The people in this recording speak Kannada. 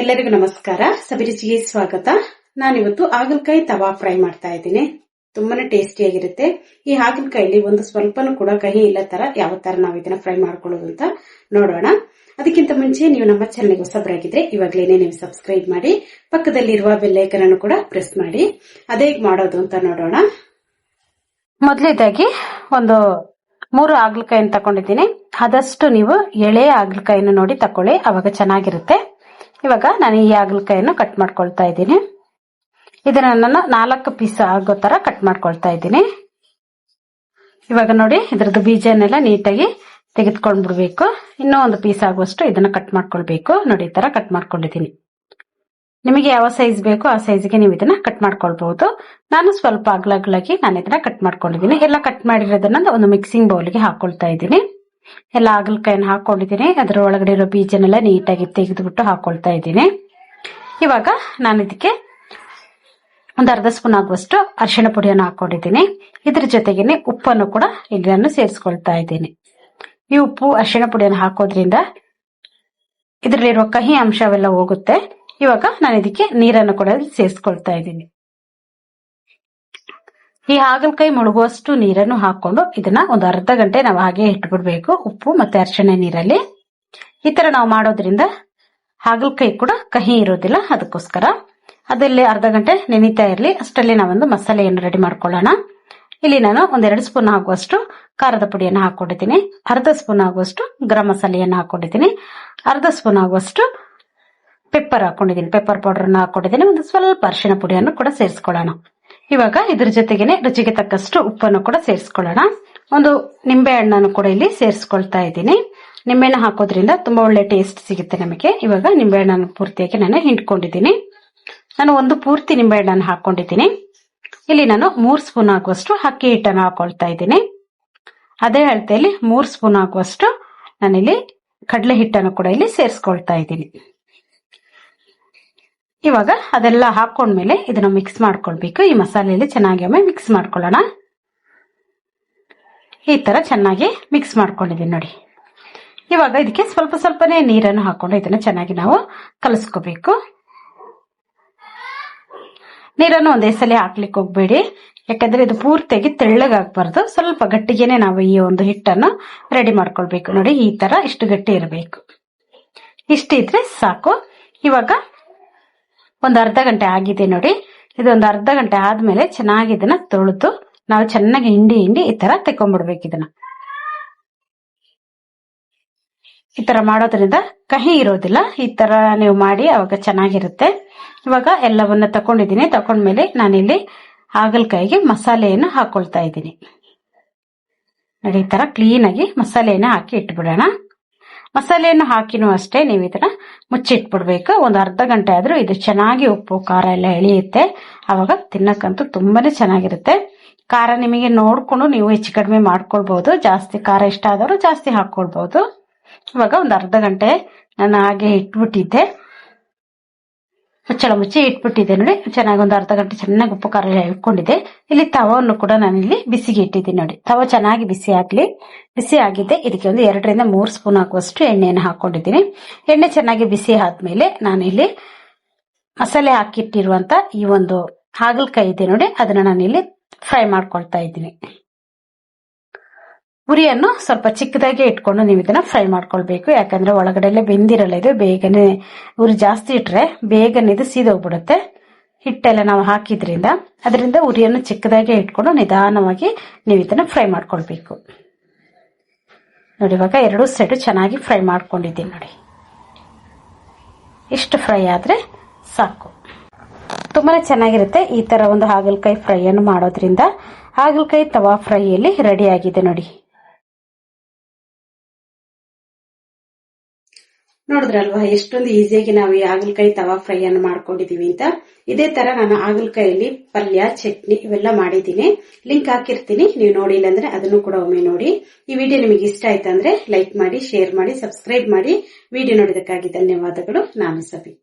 ಎಲ್ಲರಿಗೂ ನಮಸ್ಕಾರ. ಸಬಿರುಚಿಗೆ ಸ್ವಾಗತ. ನಾನಿವತ್ತು ಹಾಗಲಕಾಯಿ ತವಾ ಫ್ರೈ ಮಾಡ್ತಾ ಇದ್ದೀನಿ. ತುಂಬಾನೇ ಟೇಸ್ಟಿಯಾಗಿರುತ್ತೆ. ಈ ಹಾಗಲಕಾಯಲ್ಲಿ ಒಂದು ಸ್ವಲ್ಪನೂ ಕೂಡ ಕಹಿ ಇಲ್ಲ ತರ ಯಾವ ತರ ನಾವು ಇದನ್ನ ಫ್ರೈ ಮಾಡ್ಕೊಳ್ಳೋದು ಅಂತ ನೋಡೋಣ. ಅದಕ್ಕಿಂತ ಮುಂಚೆ ನೀವು ನಮ್ಮ ಚಾನಲ್ಗೆ ಹೊಸಬರಾಗಿದ್ರೆ ಇವಾಗ್ಲೇನೆ ನೀವು ಸಬ್ಸ್ಕ್ರೈಬ್ ಮಾಡಿ, ಪಕ್ಕದಲ್ಲಿರುವ ಬೆಲ್ಲೈಕನ್ ಅನ್ನು ಕೂಡ ಪ್ರೆಸ್ ಮಾಡಿ. ಅದೇ ಮಾಡೋದು ಅಂತ ನೋಡೋಣ. ಮೊದಲೇದಾಗಿ ಒಂದು ಮೂರು ಹಾಗಲಕಾಯಿನ ತಗೊಂಡಿದ್ದೀನಿ ಆದಷ್ಟು ನೀವು ಎಳೆ ಹಾಗಲಕಾಯಿನ ನೋಡಿ ತಕೊಳ್ಳಿ, ಅವಾಗ ಚೆನ್ನಾಗಿರುತ್ತೆ. ಇವಾಗ ನಾನು ಈ ಹಾಗಲಕಾಯಿಯನ್ನು ಕಟ್ ಮಾಡ್ಕೊಳ್ತಾ ಇದ್ದೀನಿ. ಇದನ್ನ ನಾನು ನಾಲ್ಕು ಪೀಸ್ ಆಗೋ ತರ ಕಟ್ ಮಾಡ್ಕೊಳ್ತಾ ಇದ್ದೀನಿ. ಇವಾಗ ನೋಡಿ, ಇದ್ರದ್ದು ಬೀಜನೆಲ್ಲ ನೀಟಾಗಿ ತೆಗೆದುಕೊಂಡ್ ಬಿಡ್ಬೇಕು ಇನ್ನೂ ಒಂದು ಪೀಸ್ ಆಗುವಷ್ಟು ಇದನ್ನ ಕಟ್ ಮಾಡ್ಕೊಳ್ಬೇಕು. ನೋಡಿ, ಈ ತರ ಕಟ್ ಮಾಡ್ಕೊಂಡಿದ್ದೀನಿ. ನಿಮಗೆ ಯಾವ ಸೈಜ್ ಬೇಕೋ ಆ ಸೈಜ್ಗೆ ನೀವು ಇದನ್ನ ಕಟ್ ಮಾಡ್ಕೊಳ್ಬಹುದು. ನಾನು ಸ್ವಲ್ಪ ಅಗ್ಲಗ್ಲಾಗಿ ನಾನು ಇದನ್ನ ಕಟ್ ಮಾಡ್ಕೊಂಡಿದ್ದೀನಿ. ಎಲ್ಲ ಕಟ್ ಮಾಡಿರೋದನ್ನ ಒಂದು ಮಿಕ್ಸಿಂಗ್ ಬೌಲ್ಗೆ ಹಾಕೊಳ್ತಾ ಇದ್ದೀನಿ. ಎಲ್ಲ ಹಾಗಲಕಾಯಿನ ಹಾಕೊಂಡಿದ್ದೀನಿ. ಅದರ ಒಳಗಡೆ ಇರೋ ಬೀಜನೆಲ್ಲ ನೀಟಾಗಿ ತೆಗೆದುಬಿಟ್ಟು ಹಾಕೊಳ್ತಾ ಇದ್ದೀನಿ. ಇವಾಗ ನಾನು ಇದಕ್ಕೆ ಒಂದು ಅರ್ಧ ಸ್ಪೂನ್ ಆಗುವಷ್ಟು ಅರಿಶಿಣ ಪುಡಿಯನ್ನು ಹಾಕೊಂಡಿದ್ದೀನಿ. ಇದ್ರ ಜೊತೆಗೇನೆ ಉಪ್ಪನ್ನು ಕೂಡ ಇಲ್ಲಿ ನಾನು ಸೇರಿಸ್ಕೊಳ್ತಾ ಇದ್ದೀನಿ. ಈ ಉಪ್ಪು, ಅರಿಶಿಣ ಪುಡಿಯನ್ನು ಹಾಕೋದ್ರಿಂದ ಇದರಲ್ಲಿರುವ ಕಹಿ ಅಂಶವೆಲ್ಲ ಹೋಗುತ್ತೆ. ಇವಾಗ ನಾನು ಇದಕ್ಕೆ ನೀರನ್ನು ಕೂಡ ಸೇರಿಸ್ಕೊಳ್ತಾ ಇದ್ದೀನಿ. ಈ ಹಾಗಲಕಾಯಿ ಮುಳುಗುವಷ್ಟು ನೀರನ್ನು ಹಾಕೊಂಡು ಇದನ್ನ ಒಂದು ಅರ್ಧ ಗಂಟೆ ನಾವು ಹಾಗೆ ಇಟ್ಬಿಡ್ಬೇಕು. ಉಪ್ಪು ಮತ್ತೆ ಅರಿಶಿಣ ನೀರಲ್ಲಿ. ಈ ತರ ನಾವು ಮಾಡೋದ್ರಿಂದ ಹಾಗಲಕಾಯಿ ಕೂಡ ಕಹಿ ಇರೋದಿಲ್ಲ ಅದಕ್ಕೋಸ್ಕರ. ಅದಲ್ಲಿ ಅರ್ಧ ಗಂಟೆ ನೆನೀತಾ ಇರಲಿ. ಅಷ್ಟರಲ್ಲಿ ನಾವೊಂದು ಮಸಾಲೆಯನ್ನು ರೆಡಿ ಮಾಡ್ಕೊಳ್ಳೋಣ. ಇಲ್ಲಿ ನಾನು ಒಂದೆರಡು ಸ್ಪೂನ್ ಆಗುವಷ್ಟು ಖಾರದ ಪುಡಿಯನ್ನು ಹಾಕೊಂಡಿದ್ದೀನಿ. ಅರ್ಧ ಸ್ಪೂನ್ ಆಗುವಷ್ಟು ಗರಂ ಮಸಾಲೆಯನ್ನು ಹಾಕೊಂಡಿದ್ದೀನಿ. ಅರ್ಧ ಸ್ಪೂನ್ ಆಗುವಷ್ಟು ಪೆಪ್ಪರ್ ಹಾಕೊಂಡಿದ್ದೀನಿ. ಪೆಪ್ಪರ್ ಪೌಡರ್ ಹಾಕೊಂಡಿದ್ದೀನಿ. ಒಂದು ಸ್ವಲ್ಪ ಅರಿಶಿನ ಪುಡಿಯನ್ನು ಕೂಡ ಸೇರಿಸ್ಕೊಳ್ಳೋಣ. ಇವಾಗ ಇದ್ರ ಜೊತೆಗೇನೆ ರುಚಿಗೆ ತಕ್ಕಷ್ಟು ಉಪ್ಪನ್ನು ಕೂಡ ಸೇರಿಸ್ಕೊಳ್ಳೋಣ. ಒಂದು ನಿಂಬೆ ಹಣ್ಣನ್ನು ಕೂಡ ಇಲ್ಲಿ ಸೇರಿಸ್ಕೊಳ್ತಾ ಇದ್ದೀನಿ. ನಿಂಬೆಹಣ್ಣು ಹಾಕೋದ್ರಿಂದ ತುಂಬಾ ಒಳ್ಳೆ ಟೇಸ್ಟ್ ಸಿಗುತ್ತೆ ನಮಗೆ. ಇವಾಗ ನಿಂಬೆ ಹಣ್ಣನ್ನು ಪೂರ್ತಿಯಾಗಿ ನಾನು ಹಿಂಡ್ಕೊಂಡಿದ್ದೀನಿ. ನಾನು ಒಂದು ಪೂರ್ತಿ ನಿಂಬೆ ಹಣ್ಣನ್ನು ಹಾಕೊಂಡಿದ್ದೀನಿ. ಇಲ್ಲಿ ನಾನು ಮೂರ್ ಸ್ಪೂನ್ ಆಗುವಷ್ಟು ಅಕ್ಕಿ ಹಿಟ್ಟನ್ನು ಹಾಕೊಳ್ತಾ ಇದ್ದೀನಿ. ಅದೇ ಅಳತೆಯಲ್ಲಿ ಮೂರ್ ಸ್ಪೂನ್ ಆಗುವಷ್ಟು ನಾನಿಲ್ಲಿ ಕಡಲೆ ಹಿಟ್ಟನ್ನು ಕೂಡ ಇಲ್ಲಿ ಸೇರಿಸ್ಕೊಳ್ತಾ ಇದ್ದೀನಿ. ಇವಾಗ ಅದೆಲ್ಲ ಹಾಕೊಂಡ್ಮೇಲೆ ಇದನ್ನ ಮಿಕ್ಸ್ ಮಾಡ್ಕೊಳ್ಬೇಕು. ಈ ಮಸಾಲೆಯಲ್ಲಿ ಚೆನ್ನಾಗಿ ಒಮ್ಮೆ ಮಿಕ್ಸ್ ಮಾಡ್ಕೊಳ್ಳೋಣ. ಈ ತರ ಚೆನ್ನಾಗಿ ಮಿಕ್ಸ್ ಮಾಡ್ಕೊಂಡಿದ್ದೀನಿ ನೋಡಿ. ಇವಾಗ ಇದಕ್ಕೆ ಸ್ವಲ್ಪ ಸ್ವಲ್ಪನೇ ನೀರನ್ನು ಹಾಕೊಂಡು ಇದನ್ನ ಚೆನ್ನಾಗಿ ನಾವು ಕಲಸ್ಕೋಬೇಕು. ನೀರನ್ನು ಒಂದೇ ಸಲ ಹಾಕ್ಲಿಕ್ಕೆ ಹೋಗ್ಬೇಡಿ. ಯಾಕಂದ್ರೆ ಇದು ಪೂರ್ತಿಯಾಗಿ ತೆಳ್ಳಗಾಗಬಾರ್ದು. ಸ್ವಲ್ಪ ಗಟ್ಟಿಗೆನೆ ನಾವು ಈ ಒಂದು ಹಿಟ್ಟನ್ನು ರೆಡಿ ಮಾಡ್ಕೊಳ್ಬೇಕು. ನೋಡಿ, ಈ ತರ ಇಷ್ಟು ಗಟ್ಟಿ ಇರಬೇಕು. ಇಷ್ಟಿದ್ರೆ ಸಾಕು. ಇವಾಗ ಒಂದು ಅರ್ಧ ಗಂಟೆ ಆಗಿದೆ ನೋಡಿ. ಇದೊಂದು ಅರ್ಧ ಗಂಟೆ ಆದ್ಮೇಲೆ ಚೆನ್ನಾಗಿ ಇದನ್ನ ತೊಳೆದು ನಾವು ಚೆನ್ನಾಗಿ ಹಿಂಡಿ ಹಿಂಡಿ ಈ ತರ ತೆಕೊಂಡ್ಬಿಡ್ಬೇಕು ಇದನ್ನ. ಈ ತರ ಮಾಡೋದ್ರಿಂದ ಕಹಿ ಇರೋದಿಲ್ಲ. ಈ ತರ ನೀವು ಮಾಡಿ ಅವಾಗ ಚೆನ್ನಾಗಿರುತ್ತೆ. ಇವಾಗ ಎಲ್ಲವನ್ನ ತಕೊಂಡಿದ್ದೀನಿ ತಕೊಂಡ್ಮೇಲೆ ನಾನಿಲ್ಲಿ ಹಾಗಲಕಾಯಿಗೆ ಮಸಾಲೆಯನ್ನು ಹಾಕೊಳ್ತಾ ಇದ್ದೀನಿ. ನೋಡಿ, ಈ ತರ ಕ್ಲೀನ್ ಆಗಿ ಮಸಾಲೆಯನ್ನು ಹಾಕಿ ಇಟ್ಬಿಡೋಣ. ಮಸಾಲೆಯನ್ನು ಹಾಕಿನೂ ಅಷ್ಟೇ ನೀವು ಇದನ್ನ ಮುಚ್ಚಿಟ್ಬಿಡ್ಬೇಕು. ಒಂದು ಅರ್ಧ ಗಂಟೆ ಆದರೂ ಇದು ಚೆನ್ನಾಗಿ ಉಪ್ಪು, ಖಾರ ಎಲ್ಲ ಎಳೆಯುತ್ತೆ. ಆವಾಗ ತಿನ್ನಕ್ಕಂತೂ ತುಂಬಾನೇ ಚೆನ್ನಾಗಿರುತ್ತೆ. ಖಾರ ನಿಮಗೆ ನೋಡಿಕೊಂಡು ನೀವು ಹೆಚ್ಚು ಕಡಿಮೆ ಮಾಡ್ಕೊಳ್ಬಹುದು ಜಾಸ್ತಿ ಖಾರ ಇಷ್ಟ ಆದವರು ಜಾಸ್ತಿ ಹಾಕೊಳ್ಬಹುದು ಇವಾಗ ಒಂದು ಅರ್ಧ ಗಂಟೆ ನಾನು ಹಾಗೆ ಇಟ್ಬಿಟ್ಟಿದ್ದೆ. ಮುಚ್ಚಳ ಮುಚ್ಚಿ ಇಟ್ಬಿಟ್ಟಿದೆ ನೋಡಿ. ಚೆನ್ನಾಗಿ ಒಂದು ಅರ್ಧ ಗಂಟೆ ಚೆನ್ನಾಗಿ ಉಪ್ಪು ಖಾರ ಇಟ್ಕೊಂಡಿದೆ ಇಲ್ಲಿ ತವವನ್ನು ಕೂಡ ನಾನು ಇಲ್ಲಿ ಬಿಸಿಗೆ ಇಟ್ಟಿದ್ದೀನಿ ನೋಡಿ. ತವ ಚೆನ್ನಾಗಿ ಬಿಸಿ ಆಗ್ಲಿ. ಬಿಸಿ ಆಗಿದೆ ಇದಕ್ಕೆ ಒಂದು ಎರಡರಿಂದ ಮೂರು ಸ್ಪೂನ್ ಹಾಕುವಷ್ಟು ಎಣ್ಣೆಯನ್ನು ಹಾಕೊಂಡಿದ್ದೀನಿ. ಎಣ್ಣೆ ಚೆನ್ನಾಗಿ ಬಿಸಿ ಆದ್ಮೇಲೆ ನಾನು ಇಲ್ಲಿ ಮಸಾಲೆ ಹಾಕಿಟ್ಟಿರುವಂತ ಈ ಒಂದು ಹಾಗಲಕಾಯಿ ಇದೆ ನೋಡಿ. ಅದನ್ನ ನಾನು ಇಲ್ಲಿ ಫ್ರೈ ಮಾಡ್ಕೊಳ್ತಾ ಇದ್ದೀನಿ. ಉರಿಯನ್ನು ಸ್ವಲ್ಪ ಚಿಕ್ಕದಾಗಿ ಇಟ್ಕೊಂಡು ನೀವು ಇದನ್ನ ಫ್ರೈ ಮಾಡ್ಕೊಳ್ಬೇಕು. ಯಾಕಂದ್ರೆ ಒಳಗಡೆ ಬೆಂದಿರಲ್ಲ ಇದು. ಬೇಗನೆ ಉರಿ ಜಾಸ್ತಿ ಇಟ್ರೆ ಬೇಗನೆ ಇದು ಸೀದೋಗ್ಬಿಡುತ್ತೆ. ಹಿಟ್ಟೆಲ್ಲ ನಾವು ಹಾಕಿದ್ರಿಂದ ಅದರಿಂದ ಉರಿಯನ್ನು ಚಿಕ್ಕದಾಗಿ ಇಟ್ಕೊಂಡು ನಿಧಾನವಾಗಿ ನೀವು ಇದನ್ನ ಫ್ರೈ ಮಾಡ್ಕೊಳ್ಬೇಕು. ನೋಡಿ, ಇವಾಗ ಎರಡು ಸೈಡು ಚೆನ್ನಾಗಿ ಫ್ರೈ ಮಾಡ್ಕೊಂಡಿದ್ದೀನಿ ನೋಡಿ. ಇಷ್ಟು ಫ್ರೈ ಆದ್ರೆ ಸಾಕು. ತುಂಬಾ ಚೆನ್ನಾಗಿರುತ್ತೆ ಈ ತರ ಒಂದು ಹಾಗಲಕಾಯಿ ಫ್ರೈ ಅನ್ನು ಮಾಡೋದ್ರಿಂದ. ಹಾಗಲಕಾಯಿ ತವಾ ಫ್ರೈಯಲ್ಲಿ ರೆಡಿ ಆಗಿದೆ ನೋಡಿ. ನೋಡಿದ್ರಲ್ವಾ, ಎಷ್ಟೊಂದು ಈಸಿಯಾಗಿ ನಾವು ಈ ಹಾಗಲಕಾಯಿ ತವಾ ಫ್ರೈ ಅನ್ನು ಮಾಡ್ಕೊಂಡಿದೀವಿ ಅಂತ. ಇದೇ ತರ ನಾನು ಹಾಗಲಕಾಯಲ್ಲಿ ಪಲ್ಯ, ಚಟ್ನಿ ಇವೆಲ್ಲ ಮಾಡಿದ್ದೀನಿ. ಲಿಂಕ್ ಹಾಕಿರ್ತೀನಿ, ನೀವು ನೋಡಿಲ್ಲ ಅಂದ್ರೆ ಅದನ್ನು ಕೂಡ ಒಮ್ಮೆ ನೋಡಿ. ಈ ವಿಡಿಯೋ ನಿಮಗೆ ಇಷ್ಟ ಆಯ್ತಂದ್ರೆ ಲೈಕ್ ಮಾಡಿ, ಶೇರ್ ಮಾಡಿ, ಸಬ್ಸ್ಕ್ರೈಬ್ ಮಾಡಿ. ವಿಡಿಯೋ ನೋಡಿದಕ್ಕಾಗಿ ಧನ್ಯವಾದಗಳು. ನಾನು ಸಬಿ